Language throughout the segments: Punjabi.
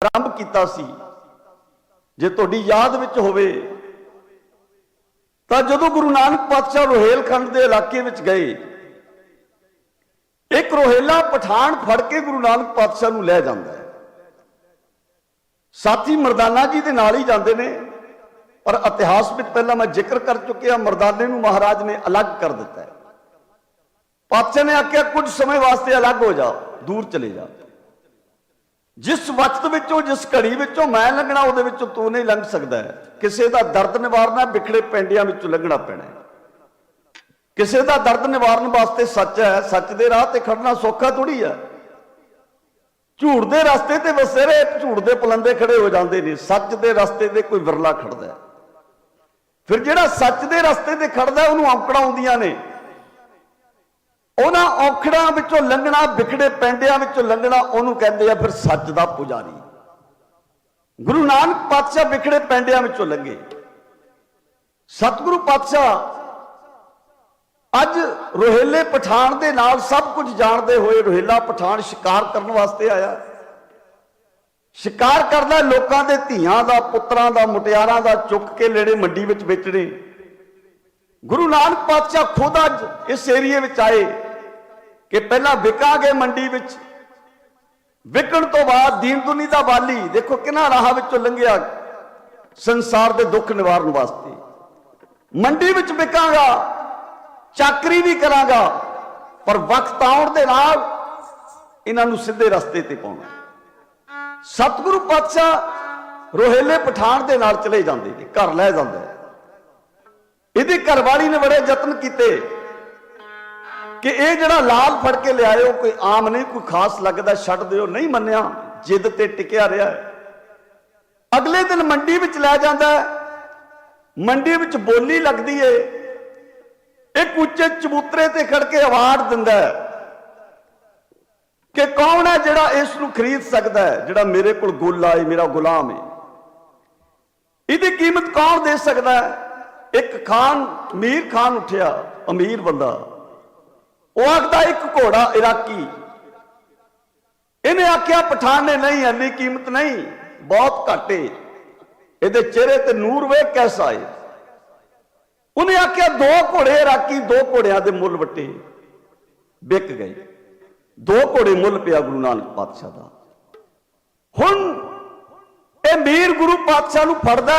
ਆਰੰਭ ਕੀਤਾ ਸੀ, ਜੇ ਤੁਹਾਡੀ ਯਾਦ ਵਿੱਚ ਹੋਵੇ, ਤਾਂ ਜਦੋਂ ਗੁਰੂ ਨਾਨਕ ਪਾਤਸ਼ਾਹ ਰੋਹੇਲਖੰਡ ਦੇ ਇਲਾਕੇ ਵਿੱਚ ਗਏ, ਇੱਕ ਰੋਹੇਲਾ ਪਠਾਨ ਫੜ ਕੇ ਗੁਰੂ ਨਾਨਕ ਪਾਤਸ਼ਾਹ ਨੂੰ ਲੈ ਜਾਂਦਾ ਹੈ। ਸਾਥੀ ਮਰਦਾਨਾ ਜੀ ਦੇ ਨਾਲ ਹੀ ਜਾਂਦੇ ਨੇ, ਪਰ ਇਤਿਹਾਸ ਵਿੱਚ ਪਹਿਲਾਂ ਮੈਂ ਜ਼ਿਕਰ ਕਰ ਚੁੱਕਿਆ, ਮਰਦਾਨੇ ਨੂੰ ਮਹਾਰਾਜ ਨੇ ਅਲੱਗ ਕਰ ਦਿੱਤਾ ਹੈ। ਪਾਤਸ਼ਾਹ ਨੇ ਆਖਿਆ, ਕੁਝ ਸਮੇਂ ਵਾਸਤੇ ਅਲੱਗ ਹੋ ਜਾ, ਦੂਰ ਚਲੇ ਜਾ। ਜਿਸ ਵਕਤ ਵਿੱਚੋਂ, ਜਿਸ ਘੜੀ ਵਿੱਚੋਂ ਮੈਂ ਲੰਘਣਾ, ਉਹਦੇ ਵਿੱਚੋਂ ਤੂੰ ਨਹੀਂ ਲੰਘ ਸਕਦਾ। ਕਿਸੇ ਦਾ ਦਰਦ ਨਿਵਾਰਨਾ ਵਿਖੜੇ ਪੈਂਡਿਆਂ ਵਿੱਚੋਂ ਲੰਘਣਾ ਪੈਣਾ ਕਿਸੇ ਦਾ ਦਰਦ ਨਿਵਾਰਨ ਵਾਸਤੇ ਸੱਚ ਹੈ, ਸੱਚ ਦੇ ਰਾਹ ਤੇ ਖੜਨਾ ਸੌਖਾ ਥੋੜੀ ਹੈ। ਝੂਠ ਦੇ ਰਸਤੇ ਤੇ ਵਸੇਰੇ, ਝੂਠ ਦੇ ਪਲੰਦੇ ਖੜੇ ਹੋ ਜਾਂਦੇ ਨੇ। ਸੱਚ ਦੇ ਰਸਤੇ ਤੇ ਕੋਈ ਵਿਰਲਾ ਖੜਦਾ ਫਿਰ ਜਿਹੜਾ ਸੱਚ ਦੇ ਰਸਤੇ ਤੇ ਖੜਦਾ ਉਹਨੂੰ ਔਂਕੜਾਂ ਆਉਂਦੀਆਂ ਨੇ। ਉਹਨਾਂ ਔਖੜਾਂ ਵਿੱਚੋਂ ਲੰਘਣਾ, ਵਿਖੜੇ ਪੈਂਡਿਆਂ ਵਿੱਚੋਂ ਲੰਘਣਾ ਉਹਨੂੰ ਕਹਿੰਦੇ ਆ ਫਿਰ ਸੱਚ ਦਾ ਪੁਜਾਰੀ। ਗੁਰੂ ਨਾਨਕ ਪਾਤਸ਼ਾਹ ਵਿਖੜੇ ਪੈਂਡਿਆਂ ਵਿੱਚੋਂ ਲੰਘੇ। ਸਤਿਗੁਰੂ ਪਾਤਸ਼ਾਹ ਅੱਜ ਰੋਹੇਲੇ ਪਠਾਨ ਦੇ ਨਾਲ ਸਭ ਕੁਝ ਜਾਣਦੇ ਹੋਏ ਰੋਹੇਲਾ ਪਠਾਨ ਸ਼ਿਕਾਰ ਕਰਨ ਵਾਸਤੇ ਆਇਆ। ਸ਼ਿਕਾਰ ਕਰਦਾ ਲੋਕਾਂ ਦੇ ਧੀਆਂ ਦਾ, ਪੁੱਤਰਾਂ ਦਾ, ਮੁਟਿਆਰਾਂ ਦਾ ਚੁੱਕ ਕੇ ਲੈਣੇ ਮੰਡੀ ਵਿੱਚ ਵੇਚਣੇ। ਗੁਰੂ ਨਾਨਕ ਪਾਤਸ਼ਾਹ ਖੁਦ ਅੱਜ ਇਸ ਏਰੀਏ ਵਿੱਚ ਆਏ। ਕਿ ਪਹਿਲਾਂ ਵਿਕਾਂਗੇ ਮੰਡੀ ਵਿੱਚ। ਵਿਕਣ ਤੋਂ ਬਾਅਦ ਦੀਨ ਦੁਨੀ ਦਾ ਵਾਲੀ, ਦੇਖੋ ਕਿੰਨਾ ਰਾਹ ਵਿੱਚੋਂ ਲੰਘਿਆ ਸੰਸਾਰ ਦੇ ਦੁੱਖ ਨਿਵਾਰਨ ਵਾਸਤੇ। ਮੰਡੀ ਵਿੱਚ ਵਿਕਾਂਗਾ, ਚਾਕਰੀ ਵੀ ਕਰਾਂਗਾ, ਪਰ ਵਕਤ ਆਉਣ ਦੇ ਨਾਲ ਇਹਨਾਂ ਨੂੰ ਸਿੱਧੇ ਰਸਤੇ ਤੇ ਪਾਉਣਾ। ਸਤਿਗੁਰੂ ਪਾਤਸ਼ਾਹ ਰੋਹੇਲੇ ਪਠਾਨ ਦੇ ਨਾਲ ਚਲੇ ਜਾਂਦੇ ਨੇ, ਘਰ ਲੈ ਜਾਂਦਾ ਇਹਦੀ ਘਰਵਾਲੀ ਨੇ ਬੜੇ ਯਤਨ ਕੀਤੇ। ਕਿ ਇਹ ਜਿਹੜਾ ਲਾਲ ਫੜ ਕੇ ਲਿਆਇਓ ਕੋਈ ਆਮ ਨਹੀਂ, ਕੋਈ ਖਾਸ ਲੱਗਦਾ, ਛੱਡ ਦਿਓ। ਨਹੀਂ ਮੰਨਿਆ, ਜਿੱਦ ਤੇ ਟਿਕਿਆ ਰਿਹਾ ਅਗਲੇ ਦਿਨ ਮੰਡੀ ਵਿੱਚ ਲੈ ਜਾਂਦਾ ਮੰਡੀ ਵਿੱਚ ਬੋਲੀ ਲੱਗਦੀ ਏ। ਇੱਕ ਉੱਚੇ ਚਬੂਤਰੇ ਤੇ ਖੜ ਕੇ ਆਵਾਜ਼ ਦਿੰਦਾ ਕਿ ਕੌਣ ਹੈ ਜਿਹੜਾ ਇਸ ਨੂੰ ਖਰੀਦ ਸਕਦਾ ਹੈ, ਜਿਹੜਾ ਮੇਰੇ ਕੋਲ ਗੋਲਾ ਏ ਮੇਰਾ ਗੁਲਾਮ ਏ। ਇਹਦੀ ਕੀਮਤ ਕੌਣ ਦੇ ਸਕਦਾ ਹੈ? ਇੱਕ ਖਾਨ, ਮੀਰ ਖਾਨ ਉੱਠਿਆ, ਅਮੀਰ ਬੰਦਾ। ਉਹ ਆਖਦਾ ਇੱਕ ਘੋੜਾ ਇਰਾਕੀ। ਇਹਨੇ ਆਖਿਆ ਪਠਾਨ ਨੇ ਨਹੀਂ, ਇੰਨੀ ਕੀਮਤ ਨਹੀਂ, ਬਹੁਤ ਘੱਟ। ਏ ਇਹਦੇ ਚਿਹਰੇ ਤੇ ਨੂਰ ਵੇਖ ਕੈਸਾ ਏ ਉਹਨੇ ਆਖਿਆ, ਦੋ ਘੋੜੇ ਇਰਾਕੀ, ਦੋ ਘੋੜਿਆਂ ਦੇ ਮੁੱਲ ਵੱਟੇ। ਵਿਕ ਗਏ। ਦੋ ਘੋੜੇ ਮੁੱਲ ਪਿਆ ਗੁਰੂ ਨਾਨਕ ਪਾਤਸ਼ਾਹ ਦਾ। ਹੁਣ ਇਹ ਮੀਰ ਗੁਰੂ ਪਾਤਸ਼ਾਹ ਨੂੰ ਫੜਦਾ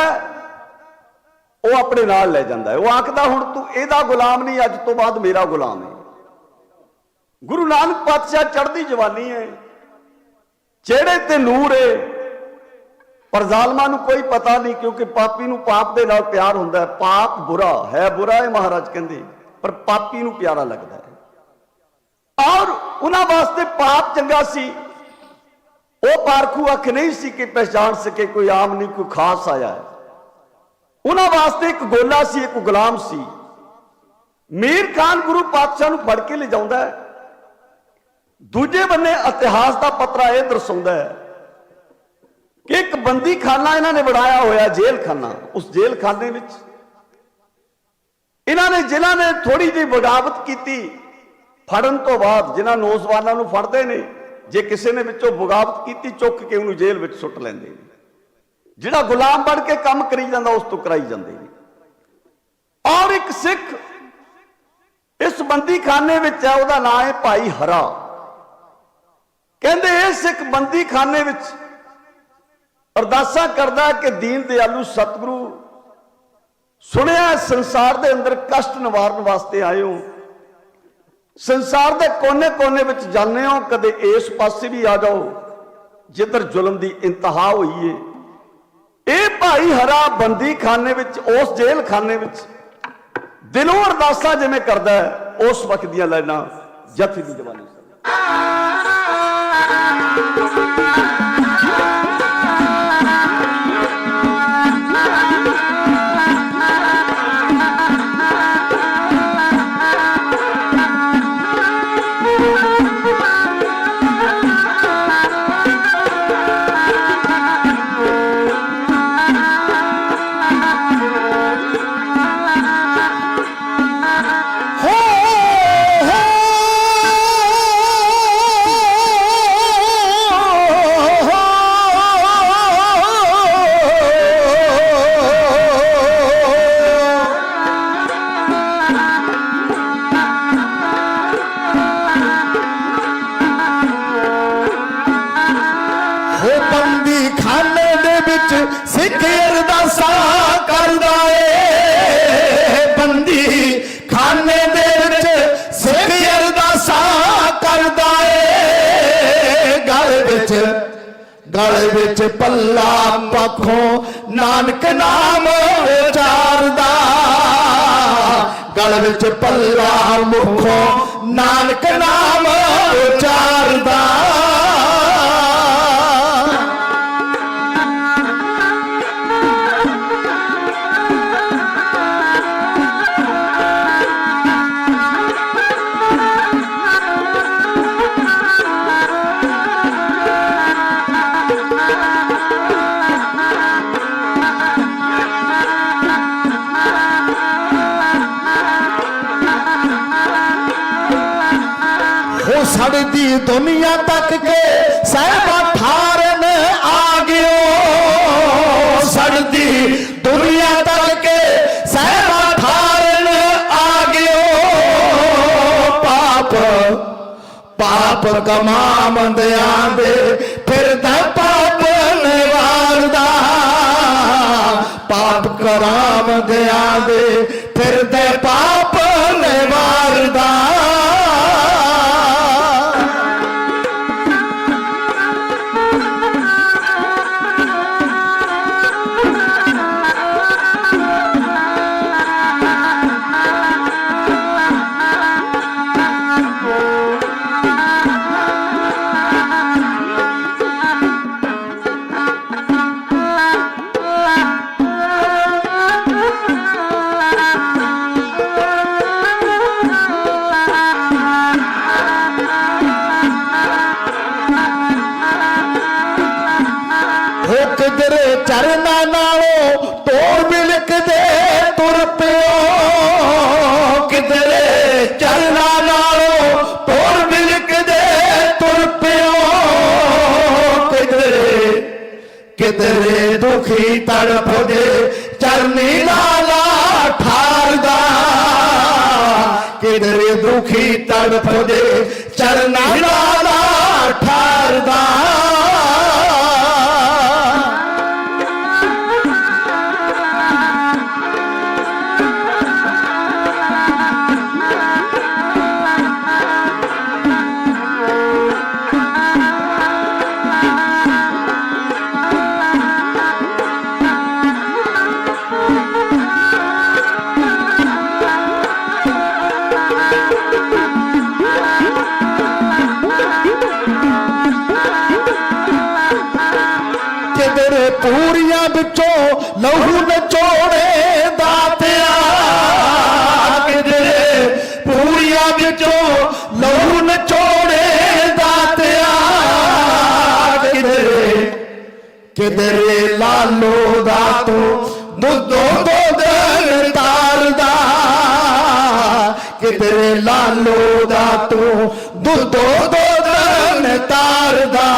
ਉਹ ਆਪਣੇ ਨਾਲ ਲੈ ਜਾਂਦਾ ਉਹ ਆਖਦਾ, ਹੁਣ ਤੂੰ ਇਹਦਾ ਗੁਲਾਮ ਨਹੀਂ, ਅੱਜ ਤੋਂ ਬਾਅਦ ਮੇਰਾ ਗੁਲਾਮ ਹੈ। ਗੁਰੂ ਨਾਨਕ ਪਾਤਸ਼ਾਹ ਚੜ੍ਹਦੀ ਜਵਾਨੀ ਹੈ ਚਿਹਰੇ ਤੇ ਨੂਰ ਹੈ ਪਰ ਜ਼ਾਲਮਾਂ ਨੂੰ ਕੋਈ ਪਤਾ ਨਹੀਂ ਕਿਉਂਕਿ ਪਾਪੀ ਨੂੰ ਪਾਪ ਦੇ ਨਾਲ ਪਿਆਰ ਹੁੰਦਾ ਹੈ। ਪਾਪ ਬੁਰਾ, ਹੈ ਬੁਰਾ ਹੈ ਮਹਾਰਾਜ ਕਹਿੰਦੇ, ਪਰ ਪਾਪੀ ਨੂੰ ਪਿਆਰਾ ਲੱਗਦਾ ਹੈ। ਔਰ ਉਹਨਾਂ ਵਾਸਤੇ ਪਾਪ ਚੰਗਾ ਸੀ। ਉਹ ਪਾਰਖੂ ਅੱਖ ਨਹੀਂ ਸੀ ਕਿ ਪਛਾਣ ਸਕੇ, ਕੋਈ ਆਮ ਨਹੀਂ, ਕੋਈ ਖਾਸ ਆਇਆ ਹੈ। ਉਹਨਾਂ ਵਾਸਤੇ ਇੱਕ ਗੋਲਾ ਸੀ, ਇੱਕ ਗੁਲਾਮ ਸੀ। ਮੀਰ ਖਾਨ ਗੁਰੂ ਪਾਤਸ਼ਾਹ ਨੂੰ ਫੜ ਕੇ ਲਿਜਾਉਂਦਾ ਹੈ। ਦੂਜੇ ਬੰਨੇ ਇਤਿਹਾਸ ਦਾ ਪੱਤਰਾ ਇਹ ਦਰਸਾਉਂਦਾ ਹੈ ਕਿ ਇੱਕ ਬੰਦੀਖਾਨਾ ਇਹਨਾਂ ਨੇ ਬਣਾਇਆ ਹੋਇਆ ਜੇਲ੍ਹ ਖਾਨਾ ਉਸ ਜੇਲ੍ਹ ਵਿੱਚ। ਇਹਨਾਂ ਨੇ, ਜਿਨ੍ਹਾਂ ਨੇ ਥੋੜੀ ਜਿਹੀ ਬਗਾਵਤ ਕੀਤੀ, ਫੜਨ ਤੋਂ ਬਾਅਦ ਜਿਨ੍ਹਾਂ ਨੌਜਵਾਨਾਂ ਨੂੰ ਫੜਦੇ ਨੇ, ਜੇ ਕਿਸੇ ਨੇ ਵਿੱਚੋਂ ਬਗਾਵਤ ਕੀਤੀ, ਚੁੱਕ ਕੇ ਉਹਨੂੰ ਜੇਲ੍ਹ ਵਿੱਚ ਸੁੱਟ ਲੈਂਦੇ ਨੇ। ਜਿਹੜਾ ਗੁਲਾਮ ਬਣ ਕੇ ਕੰਮ ਕਰੀ ਜਾਂਦਾ, ਉਸ ਤੋਂ ਕਰਾਈ ਜਾਂਦੇ ਨੇ। ਔਰ ਇੱਕ ਸਿੱਖ ਇਸ ਬੰਦੀਖਾਨੇ ਵਿੱਚ ਹੈ, ਉਹਦਾ ਨਾਮ ਹੈ ਭਾਈ ਹਰਾ। ਕਹਿੰਦੇ ਇਹ ਸਿੱਖ ਬੰਦੀ ਖਾਨੇ ਵਿੱਚ ਅਰਦਾਸਾਂ ਕਰਦਾ ਕਿ ਦੀਨ ਦਿਆਲੂ ਸਤਿਗੁਰੂ, ਸੁਣਿਆ ਸੰਸਾਰ ਦੇ ਅੰਦਰ ਕਸ਼ਟ ਨਿਵਾਰਨ ਵਾਸਤੇ ਆਏ ਹੋ। ਸੰਸਾਰ ਦੇ ਕੋਨੇ-ਕੋਨੇ ਵਿੱਚ ਜਾਂਦੇ ਹੋ, ਕਦੇ ਇਸ ਪਾਸੇ ਵੀ ਆ ਜਾਓ, ਜਿੱਧਰ ਜ਼ੁਲਮ ਦੀ ਇੰਤਹਾ ਹੋਈ ਏ। ਇਹ ਭਾਈ ਹਰਾ ਬੰਦੀ ਖਾਨੇ ਵਿੱਚ, ਉਸ ਜੇਲ੍ਹ ਖਾਨੇ ਵਿੱਚ ਦਿਲੋਂ ਅਰਦਾਸਾਂ ਜਿਵੇਂ ਕਰਦਾ ਉਸ ਵਕਤ ਦੀਆਂ ਲਾਈਨਾਂ ਜੱਥੀ ਦੀ ਜਵਾਨੀ ਬੰਦੀ ਖਾਨੇ ਦੇ ਵਿੱਚ ਸਿੱਖ ਅਰਦਾਸਾਂ ਕਰਦਾ ਏ। ਬੰਦੀ ਖਾਨੇ ਦੇ ਵਿੱਚ ਸਿੱਖ ਅਰਦਾਸਾਂ ਕਰਦਾ ਏ। ਗਲ ਵਿੱਚ ਗਲ ਵਿੱਚ ਪੱਲਾ ਪੱਖੋਂ ਨਾਨਕ ਨਾਮ ਉਚਾਰਦਾ। ਗਲ ਵਿੱਚ ਪੱਲਾ ਮੁਖੋਂ ਨਾਨਕ ਨਾਮ ਉਚਾਰਦਾ। ਉਹ ਸੜਦੀ ਦੁਨੀਆ ਤੱਕ ਕੇ ਸਹਿਬਾ ਠਾਰਨ ਆ ਗਿਓ। ਸੜਦੀ ਦੁਨੀਆ ਤੱਕ ਕੇ ਸਹਿਬਾ ਠਾਰਨ ਆ ਗਿਓ। ਪਾਪ ਪਾਪ ਕਮਾਮੰਦਿਆਂ ਦੇ ਫਿਰਦਾ ਪਾਪ ਨਿਵਾਰਦਾ। ਪਾਪ ਕਰਾਮੰਦਿਆਂ ਦੇ ਫਿਰਦੇ ਪਾਪ ਨਿਵਾਰਦਾ। ਹੋ ਕਿਧਰੇ ਦੁਖੀ ਤੜਫਦੇ ਚਰਨੀ ਲਾਲਾ ਠਾਰਦਾ ਕਿਧਰੇ ਦੁਖੀ ਤੜਫਦੇ ਚਰਨੀ ਲਾਲਾ ਠਾਰਦਾ ਕਿਧਰੇ ਪੂਰੀਆਂ ਵਿੱਚੋਂ ਲਹੂ ਨਚੋੜੇ ਦਾਤਿਆ ਕਿਧਰੇ ਪੂਰੀਆਂ ਵਿੱਚੋਂ ਲਹੂ ਨਚੋੜੇ ਦਾਤਿਆ ਕਿਧਰੇ ਕਿਧਰੇ ਲਾਲੋ ਦਾ ਤੂੰ ਮੁੱਦੋਂ ਤੋਂ ਦਿਲ ਤਾਰਦਾ। ਕਿਧਰੇ ਲਾਲੋ ਦਾ ਤੂੰ ਦੁੱਧੋ ਦੋ ਦਿਲ ਤਾਰਦਾ।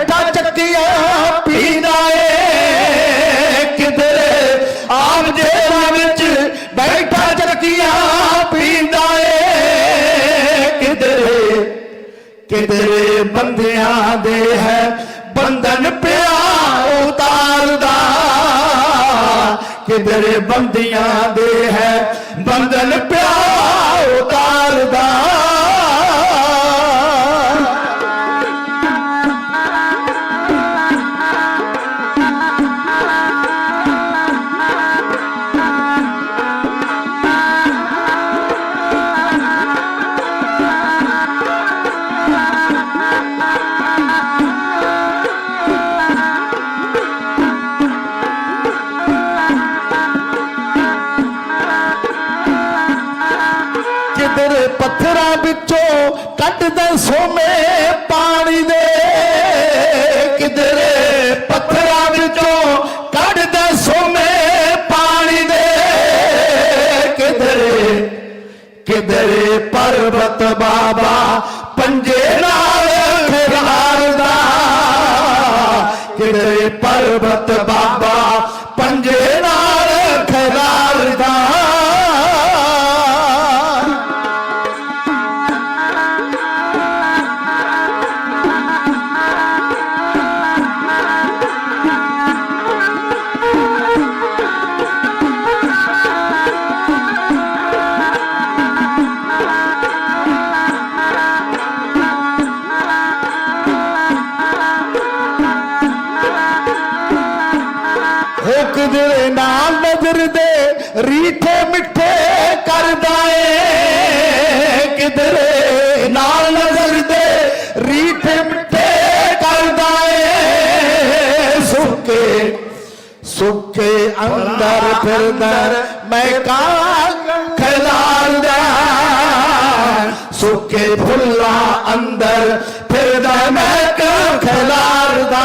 ਬੈਠਾ ਚੱਕੀਆਂ ਪੀਂਦਾ ਏ। ਕਿਧਰੇ ਆਪ ਜੇਲਾਂ ਵਿੱਚ ਬੈਠਾ ਚੱਕੀਆਂ, ਪੀਂਦਾ ਏ। ਕਿਧਰੇ ਕਿਧਰੇ ਬੰਦਿਆਂ ਦੇ ਹੈ ਬੰਧਨ ਪਿਆ ਉਤਾਰਦਾ। ਕਿਧਰੇ ਬੰਦਿਆਂ ਦੇ ਹੈ ਬੰਧਨ ਪਿਆ ਉਤਾਰਦਾ। ਪੱਥਰਾਂ ਵਿੱਚੋਂ ਕੱਢਦਾ ਸੋਮੇ ਪਾਣੀ ਦੇ। ਕਿਧਰੇ ਪੱਥਰਾਂ ਵਿੱਚੋਂ ਕੱਢਦੇ ਸੋਮੇ ਪਾਣੀ ਦੇ। ਕਿਧਰੇ ਕਿਧਰੇ ਪਰਬਤ ਬਾਬਾ ਪੰਜੇ ਨਾਲ ਖਿਲਾਰਦਾ। ਕਿਧਰੇ ਪਰਬਤ ਬਾਬਾ ਨਾਲ ਨਜ਼ਰ ਦੇ ਰੀਠੇ ਮਿੱਠੇ ਕਰਦਾ ਏ। ਕਿਧਰੇ ਨਾਲ ਨਜ਼ਰ ਦੇ ਰੀਠੇ ਮਿੱਠੇ ਕਰਦਾ ਏ। ਸੁੱਕੇ ਸੁੱਕੇ ਅੰਦਰ ਫਿਰਦਾ ਮੈਂ ਕਾਂ ਖਲਾਰਦਾ। ਸੁੱਕੇ ਫੁੱਲਾਂ ਅੰਦਰ ਫਿਰਦਾ ਮੈਂ ਕਾਂ ਖਲਾਰਦਾ।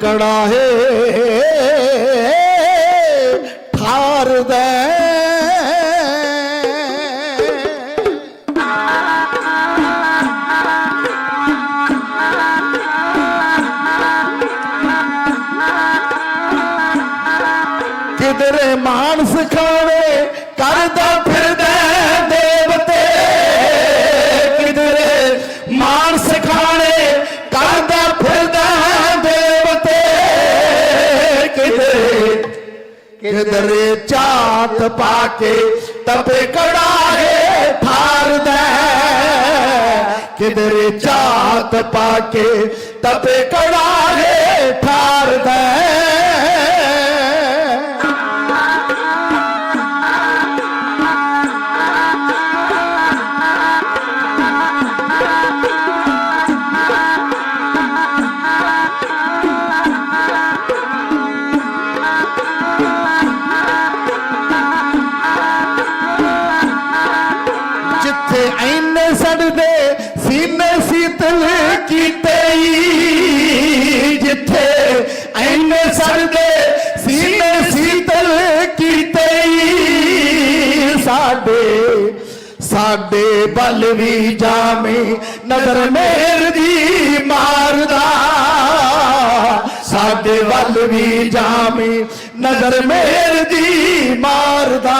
ਕੜਾਹੇ ਠਾਰਦਾ ਕਿਧਰੇ ਮਾਨਸ ਖਾਣੇ ਕਰਦਾ ਕਿਧਰੇ ਚਾਤ ਪਾ ਕੇ ਤਪੇ ਕੜਾਹੇ ਠਾਰਦਾ ਕਿਧਰੇ ਚਾਤ ਪਾ ਕੇ ਤਪੇ ਕੜਾਹੇ ਠਾਰਦਾ ਸਾਡੇ ਬਲ ਵੀ ਜਾਮੇ ਨਜ਼ਰ ਮੇਰ ਦੀ ਮਾਰਦਾ ਸਾਡੇ ਵੱਲ ਵੀ ਜਾਮੇ ਨਜ਼ਰ ਮੇਰ ਦੀ ਮਾਰਦਾ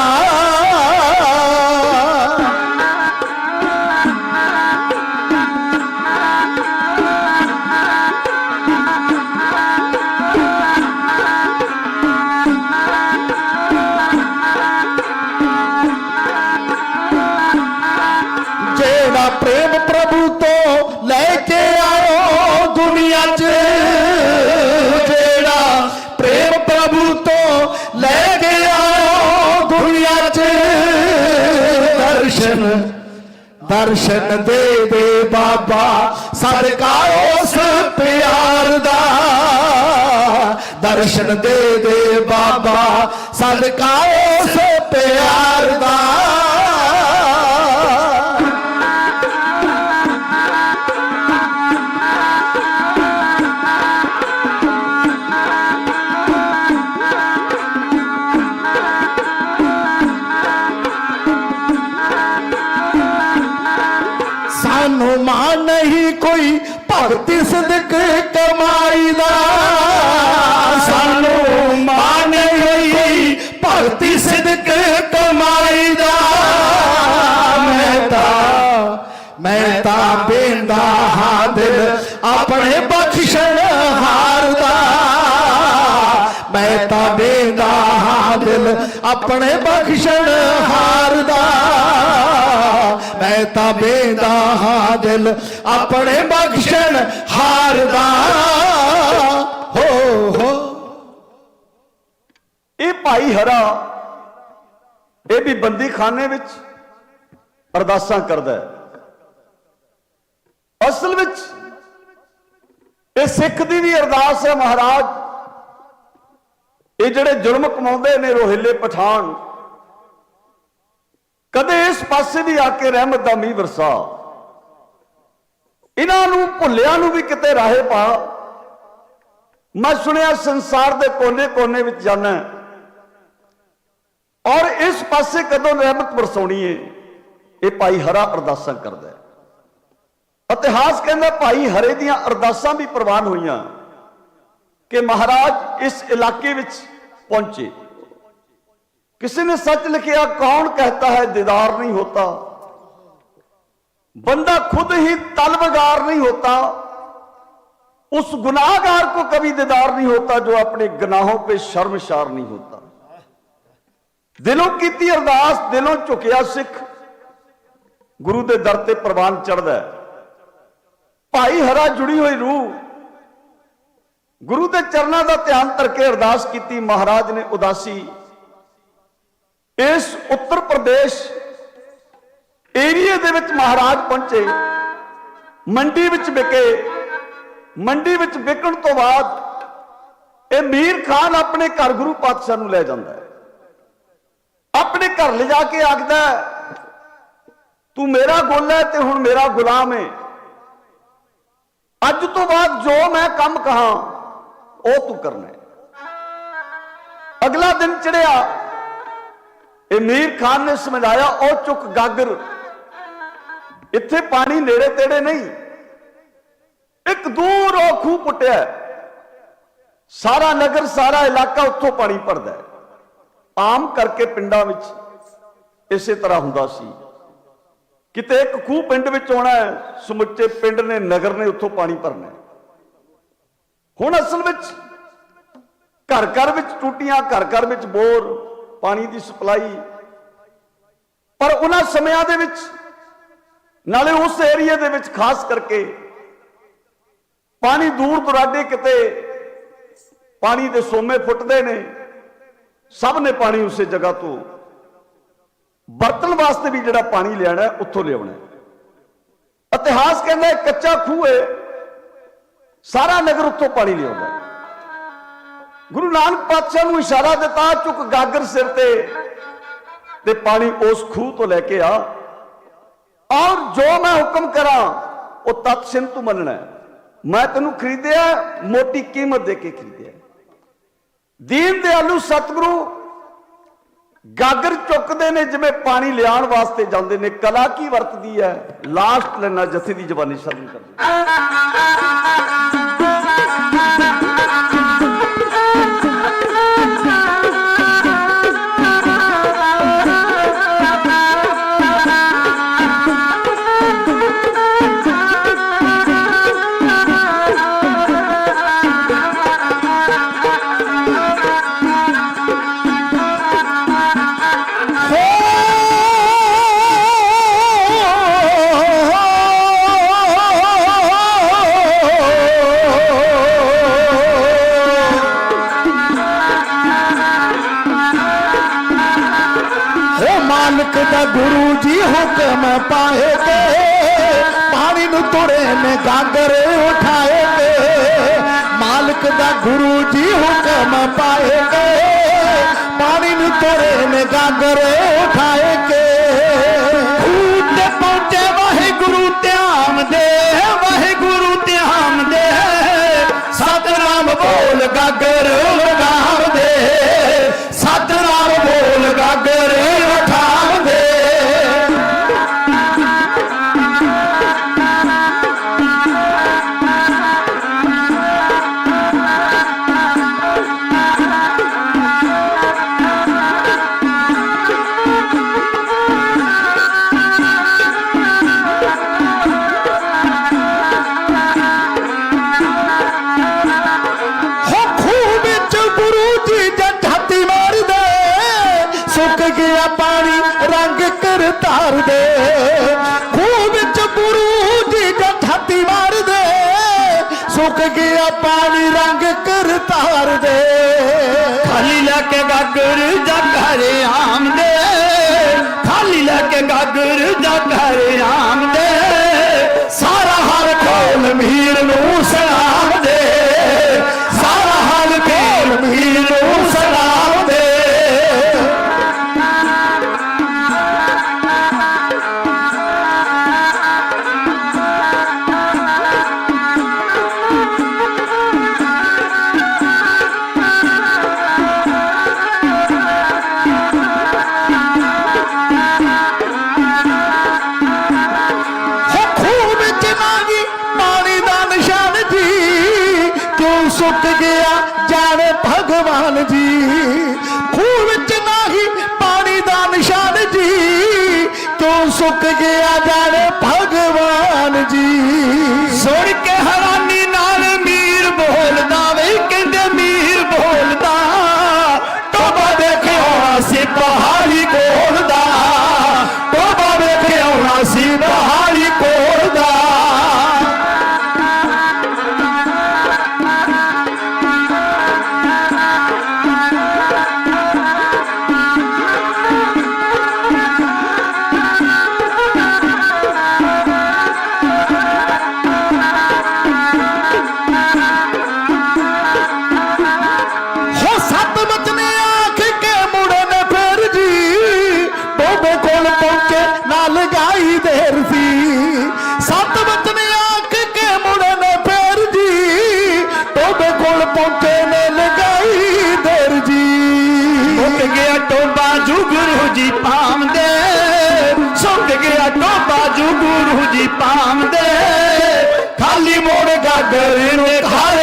ਦਰਸ਼ਨ ਦੇ ਦੇ ਬਾਬਾ, ਸਦਕਾ ਉਸ ਪਿਆਰ ਦਾ। ਦਰਸ਼ਨ ਦੇ ਦੇ ਬਾਬਾ, ਸਦਕਾ ਉਸ ਪਿਆਰ ਦਾ। ਭਗਤੀ ਸਦਕ ਕਮਾਈ ਦਾ? ਸਾਨੂੰ ਮਾਂ ਨਹੀਂ। ਭਗਤੀ ਸਦਕ ਕਮਾਈ ਦਾ। ਮੈਂ ਤਾਂ ਮੈਂ ਤਾਂ ਬੇਂਦਾ ਹਾਂ ਦਿਲ ਆਪਣੇ ਬਖਸ਼ਣ ਹਾਰ ਦਾ ਮੈਂ ਤਾਂ ਬੇਂਦਾ ਹਾਂ ਦਿਲ ਆਪਣੇ ਬਖਸ਼ਣ ਹਾਰਦਾ। ਮੈਂ ਤਾਂ ਬੇਦਾ ਹਾਂ ਦਿਲ ਆਪਣੇ ਬਖਸ਼ਣ ਹਾਰ ਹੋ ਹੋ। ਇਹ ਭਾਈ ਹਰਾ, ਇਹ ਵੀ ਬੰਦੀ ਖਾਨੇ ਵਿੱਚ ਅਰਦਾਸਾਂ ਕਰਦਾ ਹੈ। ਅਸਲ ਵਿੱਚ ਇਹ ਸਿੱਖ ਦੀ ਵੀ ਅਰਦਾਸ ਹੈ ਮਹਾਰਾਜ। ਇਹ ਜਿਹੜੇ ਜ਼ੁਲਮ ਕਮਾਉਂਦੇ ਨੇ ਰੋਹਿਲੇ ਪਠਾਨ ਕਦੇ ਇਸ ਪਾਸੇ ਵੀ ਆ ਕੇ ਰਹਿਮਤ ਦਾ ਮੀਂਹ ਵਰਸਾ। ਇਹਨਾਂ ਨੂੰ, ਭੁੱਲਿਆਂ ਨੂੰ ਵੀ ਕਿਤੇ ਰਾਹੇ ਪਾ। ਮੈਂ ਸੁਣਿਆ ਸੰਸਾਰ ਦੇ ਕੋਨੇ-ਕੋਨੇ ਵਿੱਚ ਜਾਣਾ ਔਰ ਇਸ ਪਾਸੇ ਕਦੋਂ ਰਹਿਮਤ ਵਰਸਾਉਣੀ ਹੈ ਇਹ ਭਾਈ ਹਰਾ ਅਰਦਾਸਾਂ ਕਰਦਾ ਇਤਿਹਾਸ ਕਹਿੰਦਾ ਭਾਈ ਹਰੇ ਦੀਆਂ ਅਰਦਾਸਾਂ ਵੀ ਪ੍ਰਵਾਨ ਹੋਈਆਂ ਕਿ ਮਹਾਰਾਜ ਇਸ ਇਲਾਕੇ ਵਿੱਚ ਪਹੁੰਚੇ। ਕਿਸੇ ਨੇ ਸੱਚ ਲਿਖਿਆ ਕੌਣ ਕਹਤਾ ਹੈ ਦੀਦਾਰ ਨਹੀਂ ਹੋਤਾ बंदा खुद ही तलबगार नहीं होता उस गुनाहगार को कभी दीदार नहीं होता जो अपने गुनाहों पे शर्मशार नहीं होता दिलों ਕੀਤੀ ਅਰਦਾਸ ਦਿਲੋਂ ਝੁਕਿਆ ਸਿੱਖ ਗੁਰੂ ਦੇ ਦਰ ਤੇ ਪ੍ਰਵਾਨ ਚੜਦਾ ਭਾਈ ਹਰਾ ਜੁੜੀ ਹੋਈ ਰੂਹ ਗੁਰੂ ਦੇ ਚਰਨਾਂ ਦਾ ਧਿਆਨ ਧਰ ਕੇ ਅਰਦਾਸ ਕੀਤੀ ਮਹਾਰਾਜ ਨੇ ਉਦਾਸੀ ਇਸ ਉੱਤਰ ਪ੍ਰਦੇਸ਼ ਏਰੀਏ ਦੇ ਵਿੱਚ ਮਹਾਰਾਜ ਪਹੁੰਚੇ। ਮੰਡੀ ਵਿੱਚ ਵਿਕੇ। ਮੰਡੀ ਵਿੱਚ ਵਿਕਣ ਤੋਂ ਬਾਅਦ ਇਹ ਮੀਰ ਖਾਨ ਆਪਣੇ ਘਰ ਗੁਰੂ ਪਾਤਸ਼ਾਹ ਨੂੰ ਲੈ ਜਾਂਦਾ ਹੈ। ਆਪਣੇ ਘਰ ਲਿਜਾ ਕੇ ਆਖਦਾ ਤੂੰ ਮੇਰਾ ਗੋਲਾ ਹੈ ਤੇ ਹੁਣ ਮੇਰਾ ਗੁਲਾਮ ਹੈ ਅੱਜ ਤੋਂ ਬਾਅਦ ਜੋ ਮੈਂ ਕੰਮ ਕਹਾ, ਉਹ ਤੂੰ ਕਰਨਾ ਅਗਲਾ ਦਿਨ ਚੜਿਆ ਇਹ ਮੀਰ ਖਾਨ ਨੇ ਸਮਝਾਇਆ, ਉਹ ਚੁੱਕ ਗਾਗਰ। ਇੱਥੇ ਪਾਣੀ ਨੇੜੇ ਤੇੜੇ ਨਹੀਂ। ਇੱਕ ਦੂਰ ਉਹ ਖੂਹ ਪੁੱਟਿਆ ਸਾਰਾ ਨਗਰ, ਸਾਰਾ ਇਲਾਕਾ ਉੱਥੋਂ ਪਾਣੀ ਭਰਦਾ ਹੈ। ਆਮ ਕਰਕੇ ਪਿੰਡਾਂ ਵਿੱਚ ਇਸੇ ਤਰ੍ਹਾਂ ਹੁੰਦਾ ਸੀ। ਕਿਤੇ ਇੱਕ ਖੂਹ ਪਿੰਡ ਵਿੱਚ ਆਉਣਾ ਹੈ, ਸਮੁੱਚੇ ਪਿੰਡ ਨੇ, ਨਗਰ ਨੇ ਉੱਥੋਂ ਪਾਣੀ ਭਰਨਾ ਹੁਣ ਅਸਲ ਵਿੱਚ ਘਰ ਘਰ ਵਿੱਚ ਟੂਟੀਆਂ ਘਰ ਘਰ ਵਿੱਚ ਬੋਰ ਪਾਣੀ ਦੀ ਸਪਲਾਈ। ਪਰ ਉਹਨਾਂ ਸਮਿਆਂ ਦੇ ਵਿੱਚ, ਨਾਲੇ ਉਸ ਏਰੀਆ ਦੇ ਵਿੱਚ ਖਾਸ ਕਰਕੇ, ਪਾਣੀ ਦੂਰ ਦੁਰਾਡੇ ਕਿਤੇ ਪਾਣੀ ਦੇ ਸੋਮੇ ਫੁੱਟਦੇ ਨੇ, ਸਭ ਨੇ ਪਾਣੀ ਉਸੇ ਜਗ੍ਹਾ ਤੋਂ। ਬਰਤਨ ਵਾਸਤੇ ਵੀ ਜਿਹੜਾ ਪਾਣੀ ਲਿਆਣਾ ਉੱਥੋਂ ਲਿਆਉਣਾ। ਇਤਿਹਾਸ ਕਹਿੰਦਾ ਕੱਚਾ ਖੂਹ ਹੈ, ਸਾਰਾ ਨਗਰ ਉੱਥੋਂ ਪਾਣੀ ਲਿਆਉਂਦਾ ਗੁਰੂ ਨਾਨਕ ਪਾਤਸ਼ਾਹ ਨੂੰ ਇਸ਼ਾਰਾ ਦਿੱਤਾ, ਚੁੱਕ ਗਾਗਰ ਸਿਰ ਤੇ ਤੇ ਪਾਣੀ ਉਸ ਖੂਹ ਤੋਂ ਲੈ ਕੇ ਆ। ਔਰ ਜੋ ਮੈਂ ਹੁਕਮ ਕਰਾਂ, ਉਹ ਤਤ ਸਿੰਘ ਤੂੰ ਮੰਨਣਾ ਮੈਂ ਤੈਨੂੰ ਖਰੀਦਿਆ, ਮੋਟੀ ਕੀਮਤ ਦੇ ਕੇ ਖਰੀਦਿਆ। ਦੀਨ ਦਿਆਲੂ ਸਤਿਗੁਰੂ, ਗਾਗਰ ਚੁੱਕਦੇ ਨੇ ਜਿਵੇਂ ਪਾਣੀ ਲਿਆਉਣ ਵਾਸਤੇ ਜਾਂਦੇ ਨੇ। ਕਲਾ ਕੀ ਵਰਤਦੀ ਹੈ? ਲਾਸਟ ਲੈਣਾ ਜਥੇ ਦੀ ਜ਼ਬਾਨੀ ਸ਼ਰਮ ਕਰਦੀ। ਦਾ ਗੁਰੂ ਜੀ ਹੁਕਮ ਪਾਏ ਕੇ ਪਾਣੀ ਨੂੰ ਤੁਰੇ ਨੇ ਗਾਗਰ ਉਠਾਏ ਕੇ ਮਾਲਕ ਦਾ ਗੁਰੂ ਜੀ ਹੁਕਮ ਪਾਏ ਕੇ ਪਾਣੀ ਨੂੰ ਤੁਰੇ ਨੇ ਗਾਗਰ ਉਠਾਏ ਕੇ ਖੂਹ ਤੇ ਪਹੁੰਚੇ ਵਾਹਿਗੁਰੂ ਧਿਆਨ ਦੇ, ਵਾਹਿਗੁਰੂ ਧਿਆਨ ਦੇ, ਸਤਨਾਮ ਬੋਲ ਗਾਗਰ ਲਗਾਵ ਗਿਆ ਪਾਣੀ ਰੰਗ ਕਰਤਾਰ ਦੇ। ਖਾਲੀ ਲੈ ਕੇ ਗਾਗਰ ਜਗਰ ਆਮਦੇ ਖਾਲੀ ਲੈ ਕੇ ਗਾਗਰ ਜਗਰ ਆਮਦੇ ਜਾਣੇ ਭਗਵਾਨ ਜੀ ਸੁਣ ਕੇ ਹਰਾ ਲਗਾਈ ਦੇਰ ਸੀ। ਸੱਤ ਬਚਨੇ ਆਖ ਕੇ ਮੁੜੇ ਨੇ ਜੀ। ਟੋਬੇ ਕੋਲ ਪਹੁੰਚੇ ਨੇ ਲਗਾਈ ਦੇਰ ਜੀ। ਸੁੱਕ ਗਿਆ ਟੋਬਾ ਜੂ ਗੁਰੂ ਜੀ ਪਾਉਂਦੇ ਸੁੱਕ ਗਿਆ ਟੋਬਾ ਜੂ ਗੁਰੂ ਜੀ ਪਾਉਂਦੇ ਖਾਲੀ ਮੋੜ ਗਾਗਰ ਨੇ ਖਾਰੇ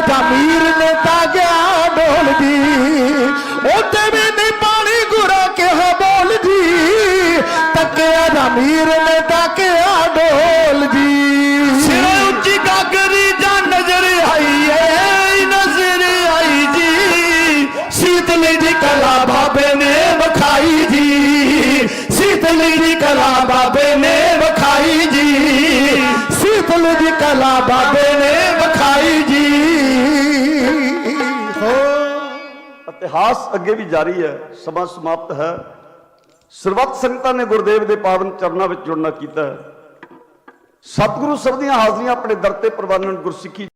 ਤੱਕਿਆ ਜਮੀਰ ਨੇ ਤਾਗਿਆ ਡੋਲ ਉੱਥੇ ਵੀ ਬੈਠੀ ਪਾਣੀ ਗੁਰਾ ਕਿਹਾ ਬੋਲ ਜੀ। ਤੱਕਿਆ ਮੀਰ ਨੇ ਤਾਗਿਆ ਡੋਲ ਜੀ। ਸਿਰੇ ਉੱਚੀ ਗਾਗਰੀ ਜਾਂ ਨਜ਼ਰ ਆਈ ਏ ਨਜ਼ਰ ਆਈ ਜੀ। ਸੀਤਲੀ ਦੀ ਕਲਾ ਬਾਬੇ ਨੇ ਵਿਖਾਈ ਜੀ। ਸੀਤਲੀ ਦੀ ਕਲਾ ਬਾਬੇ ਨੇ ਵਿਖਾਈ ਜੀ। ਸੀਤਲ ਦੀ ਕਲਾ ਬਾਬੇ ਇਤਿਹਾਸ ਅੱਗੇ ਵੀ ਜਾਰੀ ਹੈ ਸਮਾਂ ਸਮਾਪਤ ਹੈ। ਸਰਬੱਤ ਸੰਗਤਾਂ ਨੇ ਗੁਰਦੇਵ ਦੇ ਪਾਵਨ ਚਰਨਾਂ ਵਿੱਚ ਜੁੜਨਾ ਕੀਤਾ ਸਤਿਗੁਰੂ ਸਭ ਦੀਆਂ ਹਾਜ਼ਰੀਆਂ ਆਪਣੇ ਦਰ ਤੇ ਪ੍ਰਵਾਨਨ ਗੁਰਸਿੱਖੀ